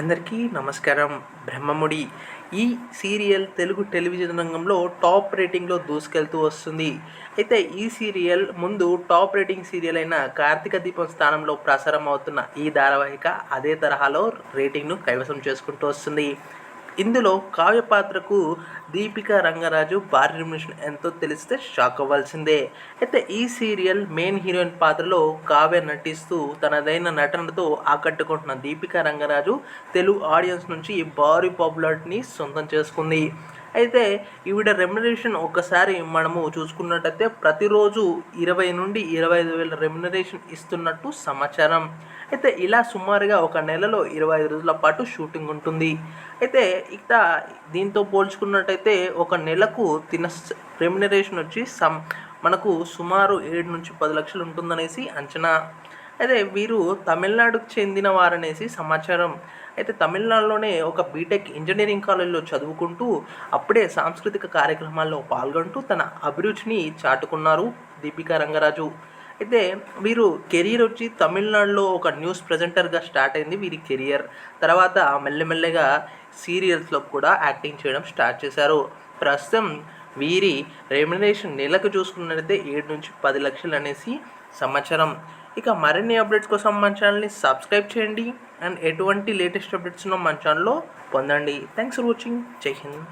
అందరికీ నమస్కారం. బ్రహ్మముడి ఈ సీరియల్ తెలుగు టెలివిజన్ రంగంలో టాప్ రేటింగ్లో దూసుకెళ్తూ వస్తుంది. అయితే ఈ సీరియల్ ముందు టాప్ రేటింగ్ సీరియల్ అయిన కార్తీక దీపం స్థానంలో ప్రసారం అవుతున్న ఈ ధారావాహిక అదే తరహాలో రేటింగ్ను కైవసం చేసుకుంటూ వస్తుంది. ఇందులో కావ్య పాత్రకు దీపిక రంగరాజు భారీ రెమ్యునేషన్ ఎంతో తెలిస్తే షాక్ అవ్వాల్సిందే. అయితే ఈ సీరియల్ మెయిన్ హీరోయిన్ పాత్రలో కావ్య నటిస్తూ తనదైన నటనతో ఆకట్టుకుంటున్న దీపిక రంగరాజు తెలుగు ఆడియన్స్ నుంచి భారీ పాపులారిటీని సొంతం చేసుకుంది. అయితే ఈవిడ రెమ్యునరేషన్ ఒక్కసారి మనము చూసుకున్నట్టయితే ప్రతిరోజు ఇరవై నుండి ఇరవై ఐదు వేల రెమ్యునరేషన్ ఇస్తున్నట్టు సమాచారం. అయితే ఇలా సుమారుగా ఒక నెలలో ఇరవై ఐదు రోజుల పాటు షూటింగ్ ఉంటుంది. అయితే ఇక దీంతో పోల్చుకున్నట్టయితే ఒక నెలకు తిన రెమ్యునరేషన్ వచ్చి సమ్ మనకు సుమారు ఏడు నుంచి పది లక్షలు ఉంటుందనేసి అంచనా. అయితే వీరు తమిళనాడుకు చెందిన వారనేసి సమాచారం. అయితే తమిళనాడులోనే ఒక బీటెక్ ఇంజనీరింగ్ కాలేజీలో చదువుకుంటూ అప్పుడే సాంస్కృతిక కార్యక్రమాల్లో పాల్గొంటూ తన అభిరుచిని చాటుకున్నారు దీపికా రంగరాజు. అయితే వీరు కెరీర్ వచ్చి తమిళనాడులో ఒక న్యూస్ ప్రజెంటర్గా స్టార్ట్ అయింది వీరి కెరియర్ తర్వాత మెల్లమెల్లగా సీరియల్స్లో కూడా యాక్టింగ్ చేయడం స్టార్ట్ చేశారు. ప్రస్తుతం వీరి రెమ్యునరేషన్ నెలకు చూసుకున్నట్లయితే ఏడు నుంచి పది లక్షలు అనేసి సమాచారం. ఇక మరిన్ని అప్డేట్స్ కోసం మన ఛానల్ని సబ్స్క్రైబ్ చేయండి అండ్ ఎటువంటి లేటెస్ట్ అప్డేట్స్ను మన ఛానల్లో పొందండి. థ్యాంక్స్ ఫర్ వాచింగ్ జై హింద్